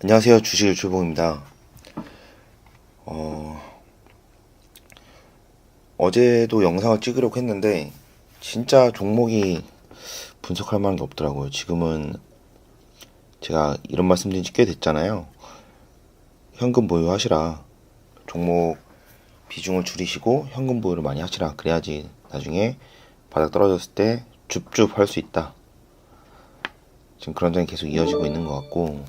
안녕하세요. 주식일 출봉입니다. 어, 어제도 영상을 찍으려고 했는데, 진짜 종목이 분석할 만한 게 없더라고요. 지금은 제가 이런 말씀 드린 지 꽤 됐잖아요. 현금 보유하시라. 종목 비중을 줄이시고 현금 보유를 많이 하시라. 그래야지 나중에 바닥 떨어졌을 때 줍줍 할 수 있다. 지금 그런 점이 계속 이어지고 있는 것 같고,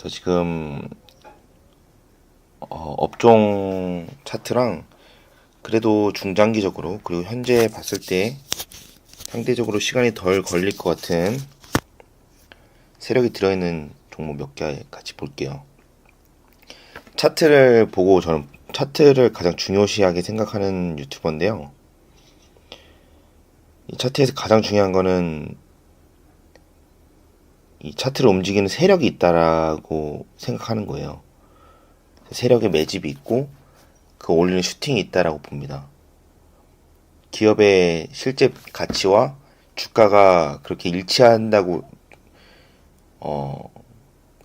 그래서 지금 어, 업종 차트랑 그래도 중장기적으로 그리고 현재 봤을 때 상대적으로 시간이 덜 걸릴 것 같은 세력이 들어있는 종목 몇 개 같이 볼게요. 차트를 보고 저는 차트를 가장 중요시하게 생각하는 유튜버인데요. 이 차트에서 가장 중요한 거는 이 차트를 움직이는 세력이 있다라고 생각하는 거예요. 세력의 매집이 있고 그 올리는 슈팅이 있다라고 봅니다. 기업의 실제 가치와 주가가 그렇게 일치한다고 어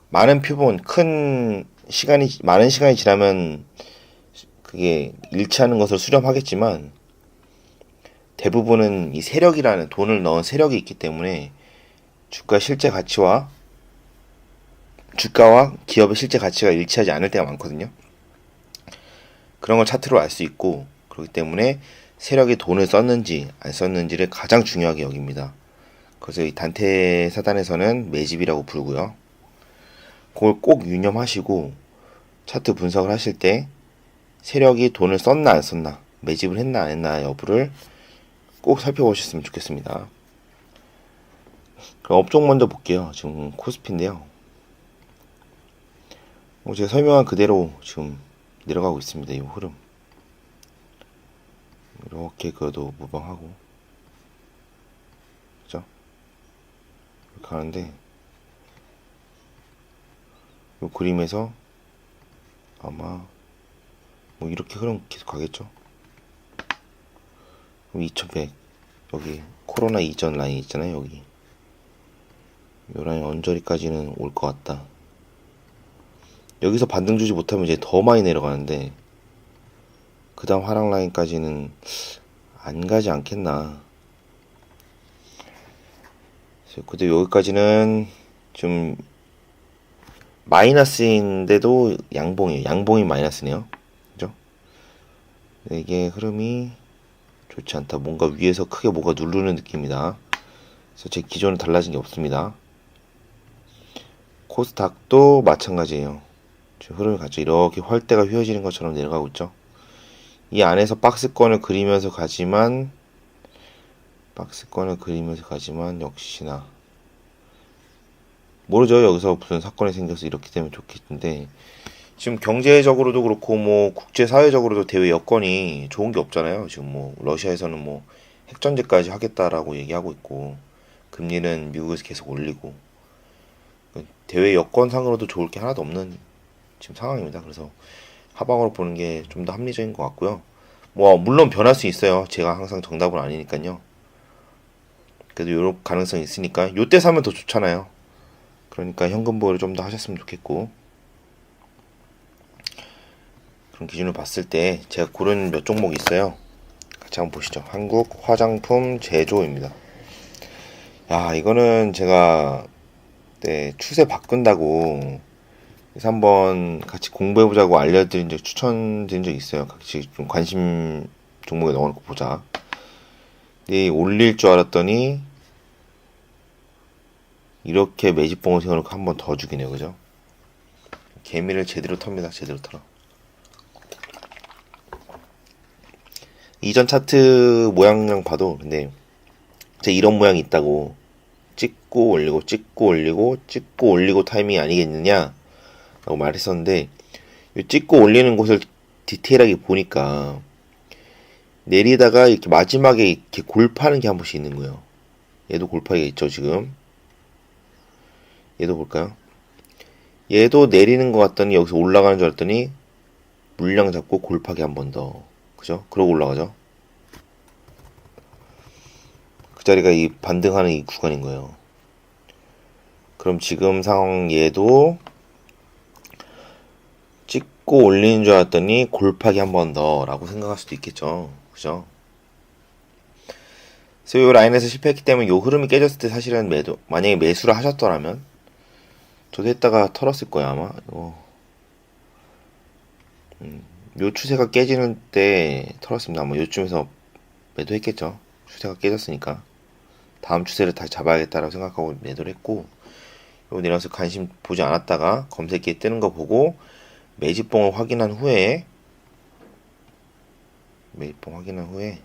많은 표본 큰 시간이 많은 시간이 지나면 그게 일치하는 것을 수렴하겠지만 대부분은 이 세력이라는 돈을 넣은 세력이 있기 때문에 주가 실제 가치와 주가와 기업의 실제 가치가 일치하지 않을 때가 많거든요. 그런 걸 차트로 알 수 있고 그렇기 때문에 세력이 돈을 썼는지 안 썼는지를 가장 중요하게 여깁니다. 그래서 이 단테 사단에서는 매집이라고 부르고요. 그걸 꼭 유념하시고 차트 분석을 하실 때 세력이 돈을 썼나 안 썼나 매집을 했나 안 했나 여부를 꼭 살펴보셨으면 좋겠습니다. 그럼 업종 먼저 볼게요. 지금 코스피인데요. 뭐 제가 설명한 그대로 지금 내려가고 있습니다. 이 흐름. 이렇게 그래도 무방하고. 그죠? 이렇게 하는데, 이 그림에서 아마 뭐 이렇게 흐름 계속 가겠죠? 그럼 2100. 여기 코로나 이전 라인 있잖아요, 여기. 요 라인 언저리까지는 올 것 같다. 여기서 반등 주지 못하면 이제 더 많이 내려가는데 그 다음 하락 라인까지는 안 가지 않겠나. 근데 여기까지는 좀 마이너스인데도 양봉이에요 양봉이 마이너스네요. 그죠? 이게 흐름이 좋지 않다. 뭔가 위에서 크게 뭐가 누르는 느낌이다. 그래서 제 기존은 달라진 게 없습니다 코스닥도 마찬가지예요 흐름이 같죠. 이렇게 활대가 휘어지는 것처럼 내려가고 있죠. 이 안에서 박스권을 그리면서 가지만 박스권을 그리면서 가지만 역시나 모르죠. 여기서 무슨 사건이 생겨서 이렇게 되면 좋겠는데 지금 경제적으로도 그렇고 뭐 국제 사회적으로도 대외 여건이 좋은 게 없잖아요. 지금 뭐 러시아에서는 뭐 핵전제까지 하겠다라고 얘기하고 있고 금리는 미국에서 계속 올리고 대외 여건상으로도 좋을 게 하나도 없는 지금 상황입니다. 그래서 하방으로 보는 게 좀 더 합리적인 것 같고요. 뭐 물론 변할 수 있어요. 제가 항상 정답은 아니니까요. 그래도 이런 가능성이 있으니까 요때 사면 더 좋잖아요. 그러니까 현금 보유를 좀 더 하셨으면 좋겠고 그런 기준을 봤을 때 제가 고른 몇 종목 있어요. 같이 한번 보시죠. 한국 화장품 제조입니다. 야 이거는 제가 네, 추세 바꾼다고 그래서 한번 같이 공부해보자고 알려드린 적, 추천드린 적 있어요. 같이 좀 관심 종목에 넣어놓고 보자. 근데 올릴 줄 알았더니, 이렇게 매집봉을 세워놓고 한 번 더 죽이네요. 그죠? 개미를 제대로 텁니다. 제대로 털어. 이전 차트 모양랑 봐도, 근데, 제 이런 모양이 있다고, 찍고 올리고, 찍고 올리고, 찍고 올리고 타이밍이 아니겠느냐? 라고 말했었는데 찍고 올리는 곳을 디테일하게 보니까 내리다가 이렇게 마지막에 이렇게 골파는 게 한 번씩 있는 거예요. 얘도 골파기가 있죠 지금. 얘도 볼까요? 얘도 내리는 것 같더니 여기서 올라가는 줄 알았더니 물량 잡고 골파기 한 번 더. 그죠? 그러고 올라가죠. 그 자리가 이 반등하는 이 구간인 거예요. 그럼 지금 상황 얘도 찍고 올리는 줄 알았더니 골파기 한 번 더라고 생각할 수도 있겠죠. 그죠? 그래서 이 라인에서 실패했기 때문에 요 흐름이 깨졌을 때 사실은 매도 만약에 매수를 하셨더라면 저도 했다가 털었을 거예요 아마 요, 음, 요 추세가 깨지는 때 털었습니다 아마 요쯤에서 매도했겠죠 추세가 깨졌으니까 다음 추세를 다시 잡아야겠다라고 생각하고 매도를 했고 요 내려서 관심 보지 않았다가 검색기에 뜨는 거 보고 매집봉을 확인한 후에 매집봉 확인한 후에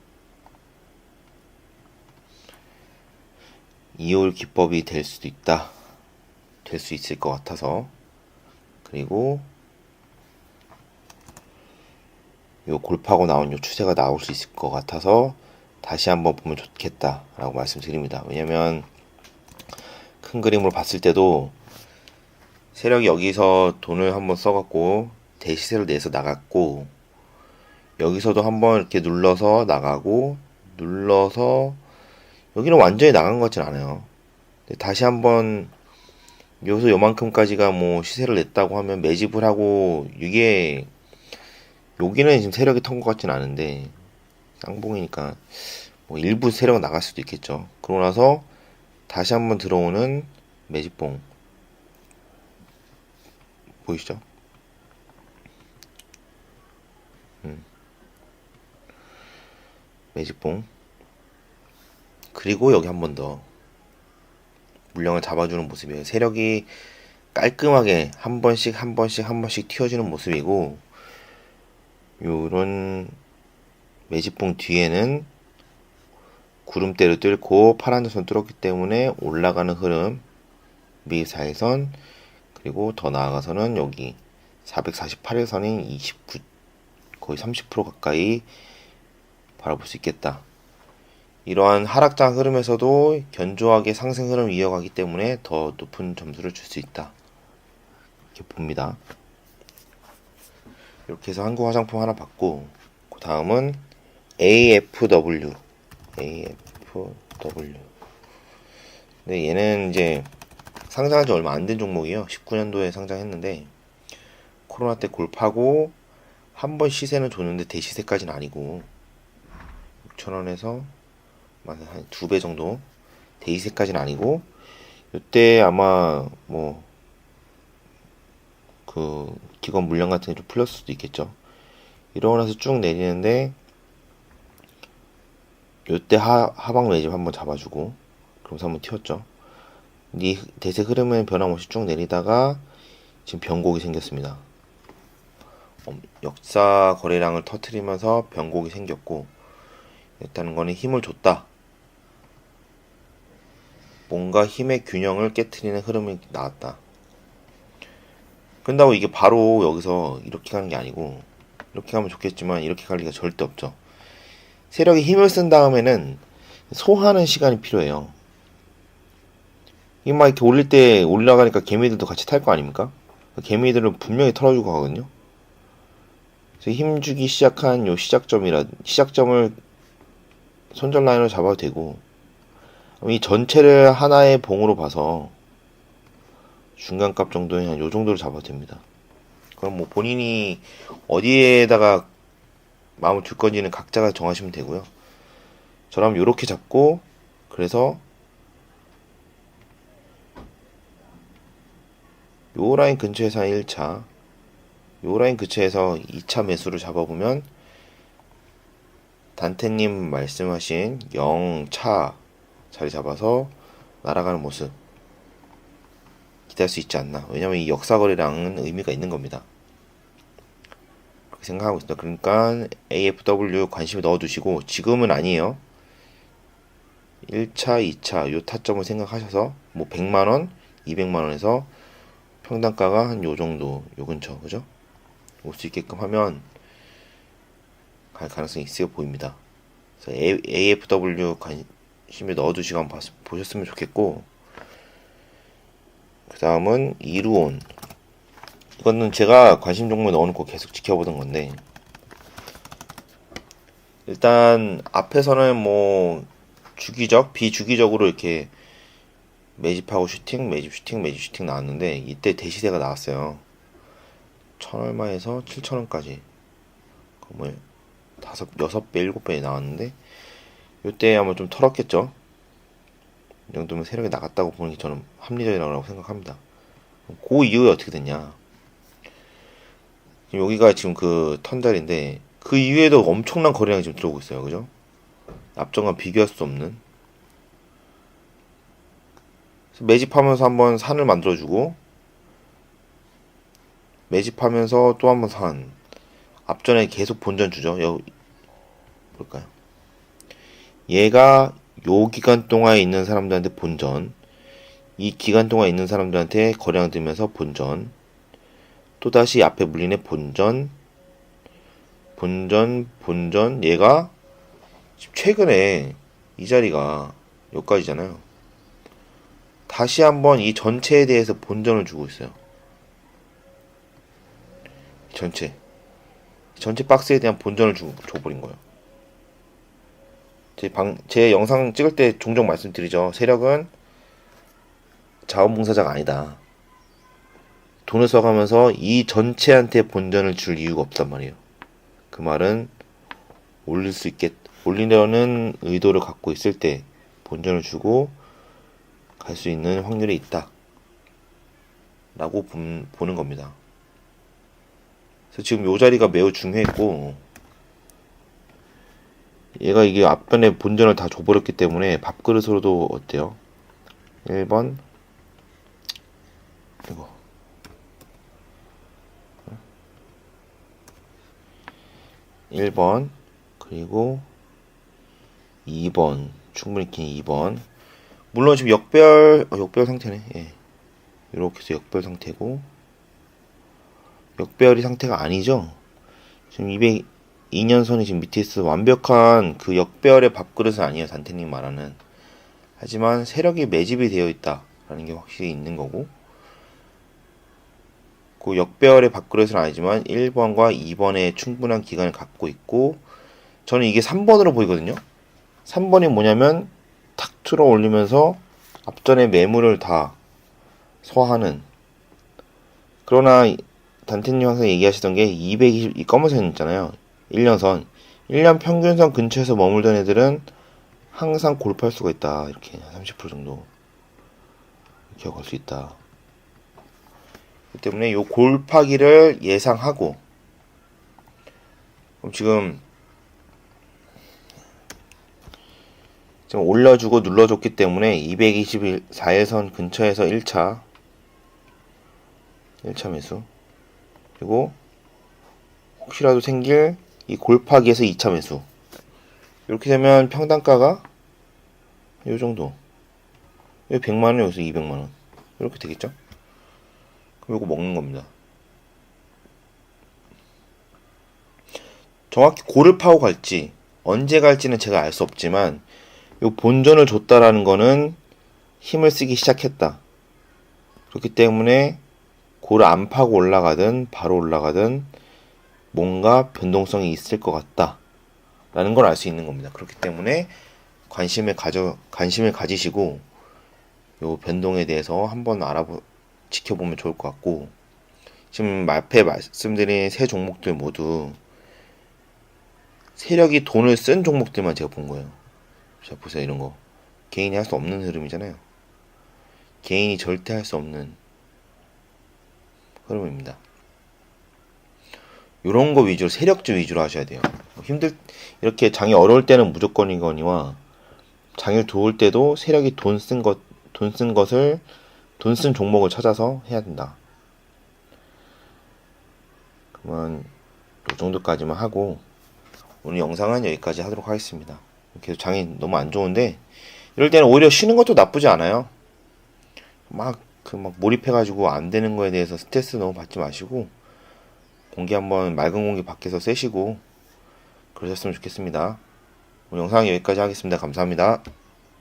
이올 기법이 될 수도 있다. 될 수 있을 것 같아서. 그리고 요 골파고 나온 요 추세가 나올 수 있을 것 같아서 다시 한번 보면 좋겠다라고 말씀드립니다. 왜냐면 큰 그림으로 봤을 때도 세력이 여기서 돈을 한번 써갖고 대시세를 내서 나갔고 여기서도 한번 이렇게 눌러서 나가고 눌러서 여기는 완전히 나간 것 같진 않아요. 다시 한번 여기서 요만큼까지가 뭐 시세를 냈다고 하면 매집을 하고 이게 여기는 지금 세력이 턴 것 같진 않은데 쌍봉이니까 뭐 일부 세력 나갈 수도 있겠죠. 그러고 나서 다시 한번 들어오는 매집봉 보이시죠? 음. 매집봉 그리고 여기 한 번 더 물량을 잡아주는 모습이에요. 세력이 깔끔하게 한 번씩 한 번씩 한 번씩 튀어주는 모습이고 요런 매집봉 뒤에는 구름대를 뚫고 파란 선 뚫었기 때문에 올라가는 흐름 미사일선 그리고 더 나아가서는 여기 448일선인 29 거의 30% 가까이 바라볼 수 있겠다. 이러한 하락장 흐름에서도 견조하게 상승 흐름을 이어가기 때문에 더 높은 점수를 줄 수 있다. 이렇게 봅니다. 이렇게 해서 한국 화장품 하나 받고 그 다음은 AFW AFW 근데 얘는 이제 상장한 지 얼마 안 된 종목이에요. 19년도에 상장했는데 코로나 때 골파고 한 번 시세는 줬는데 대시세까지는 아니고 6천원에서 한 두 배 정도 데이세까지는 아니고 이때 아마 뭐 그 기관 물량 같은 게 좀 풀렸을 수도 있겠죠. 이러고 나서 쭉 내리는데 이때 하, 하방 매집 한번 잡아주고 그러면서 한번 튀었죠. 이 대세 흐름은 변함없이 쭉 내리다가 지금 변곡이 생겼습니다. 역사 거래량을 터트리면서 변곡이 생겼고 일단은 거는 힘을 줬다. 뭔가 힘의 균형을 깨트리는 흐름이 나왔다. 근다고 이게 바로 여기서 이렇게 가는 게 아니고 이렇게 가면 좋겠지만 이렇게 갈 리가 절대 없죠. 세력이 힘을 쓴 다음에는 소화하는 시간이 필요해요. 이막 이렇게 올릴 때 올라가니까 개미들도 같이 탈 거 아닙니까? 개미들은 분명히 털어주고 가거든요. 그래서 힘주기 시작한 요 시작점이라 시작점을 손절 라인으로 잡아도 되고 이 전체를 하나의 봉으로 봐서 중간값 정도에 한요 정도로 잡아도 됩니다. 그럼 뭐 본인이 어디에다가 마음을 둘 건지는 각자가 정하시면 되고요. 저라면 요렇게 잡고 그래서 요 라인 근처에서 한 1차 요 라인 근처에서 2차 매수를 잡아보면 단테님 말씀하신 0차 자리 잡아서 날아가는 모습 기대할 수 있지 않나. 왜냐면 이 역사거리랑은 의미가 있는 겁니다. 그렇게 생각하고 있습니다. 그러니까 AFW 관심을 넣어두시고 지금은 아니에요. 1차, 2차 요 타점을 생각하셔서 뭐 100만 원, 200만 원에서 평단가가 한 요 정도 요 근처 그죠? 올 수 있게끔 하면 갈 가능성이 있어 보입니다. 그래서 AFW 관, 힘에 넣어두시고 한번 보셨으면 좋겠고 그 다음은 이루온 이거는 제가 관심 종목에 넣어놓고 계속 지켜보던 건데 일단 앞에서는 뭐 주기적 비주기적으로 이렇게 매집하고 슈팅, 매집 슈팅, 매집 슈팅 나왔는데 이때 대시대가 나왔어요. 천 얼마에서 칠천 원까지. 뭐 다섯, 여섯 배, 일곱 배 나왔는데 이때 아마 좀 털었겠죠. 이 정도면 세력이 나갔다고 보는 게 저는 합리적이라고 생각합니다. 그 이후에 어떻게 됐냐? 지금 여기가 지금 그 턴자리인데 그 이후에도 엄청난 거래량이 지금 들어오고 있어요. 그죠? 앞전과 비교할 수 없는 매집하면서 한번 산을 만들어주고 매집하면서 또 한번 산 앞전에 계속 본전 주죠. 여 볼까요? 얘가 요 기간 동안에 있는 사람들한테 본전 이 기간 동안 있는 사람들한테 거래량 들면서 본전 또다시 앞에 물리네 본전. 본전 본전. 얘가 최근에 이 자리가 여기까지잖아요. 다시 한번 이 전체에 대해서 본전을 주고 있어요. 전체. 전체 박스에 대한 본전을 주, 줘버린 거예요. 제, 방, 제 영상 찍을 때 종종 말씀드리죠. 세력은 자원봉사자가 아니다 돈을 써가면서 이 전체한테 본전을 줄 이유가 없단 말이에요. 그 말은 올릴 수 있겠, 올리려는 의도를 갖고 있을 때 본전을 주고 갈 수 있는 확률이 있다. 라고 본, 보는 겁니다. 그래서 지금 요 자리가 매우 중요했고, 얘가 이게 앞변에 본전을 다 줘버렸기 때문에 밥그릇으로도 어때요? 1번, 이거. 1번 그리고 2번 충분히 긴 2번. 물론 지금 역별 어, 역별 상태네. 예. 이렇게 해서 역별 상태고 역별이 상태가 아니죠? 지금 202년 선이 지금 밑에 있어 완벽한 그 역별의 밥그릇은 아니에요 단테님 말하는. 하지만 세력이 매집이 되어 있다라는 게 확실히 있는 거고 그 역배열의 밥그릇은 아니지만 1번과 2번의 충분한 기간을 갖고 있고 저는 이게 3번으로 보이거든요. 3번이 뭐냐면 탁 틀어 올리면서 앞전에 매물을 다 소화하는 그러나 단테님 항상 얘기하시던 게 220, 이 검은선 있잖아요. 1년선. 1년 평균선 근처에서 머물던 애들은 항상 골프할 수가 있다. 이렇게 30% 정도 기억할 수 있다. 그렇기 때문에 이 골파기를 예상하고 그럼 지금 지금 올려주고 눌러줬기 때문에 224일선 근처에서 1차 1차 매수. 그리고 혹시라도 생길 이 골파기에서 2차 매수. 이렇게 되면 평단가가 이 정도. 100만원 여기서 200만원. 이렇게 되겠죠 그리고 먹는 겁니다. 정확히 고를 파고 갈지 언제 갈지는 제가 알 수 없지만 요 본전을 줬다라는 거는 힘을 쓰기 시작했다. 그렇기 때문에 고를 안 파고 올라가든 바로 올라가든 뭔가 변동성이 있을 것 같다. 라는 걸 알 수 있는 겁니다. 그렇기 때문에 관심을 가져 관심을 가지시고 요 변동에 대해서 한번 알아보 지켜보면 좋을 것 같고 지금 앞에 말씀드린 세 종목들 모두 세력이 돈을 쓴 종목들만 제가 본 거예요. 자 보세요 이런 거 개인이 할 수 없는 흐름이잖아요. 개인이 절대 할 수 없는 흐름입니다. 이런 거 위주로 세력주 위주로 하셔야 돼요. 힘들 이렇게 장이 어려울 때는 무조건이거니와 장이 좋을 때도 세력이 돈 쓴 것 돈 쓴 것을 돈 쓴 종목을 찾아서 해야 된다. 그러면 이 정도까지만 하고 오늘 영상은 여기까지 하도록 하겠습니다. 계속 장이 너무 안 좋은데 이럴 때는 오히려 쉬는 것도 나쁘지 않아요. 막 그 막 몰입해가지고 안 되는 거에 대해서 스트레스 너무 받지 마시고 공기 한번 맑은 공기 밖에서 쐬시고 그러셨으면 좋겠습니다. 오늘 영상 여기까지 하겠습니다. 감사합니다.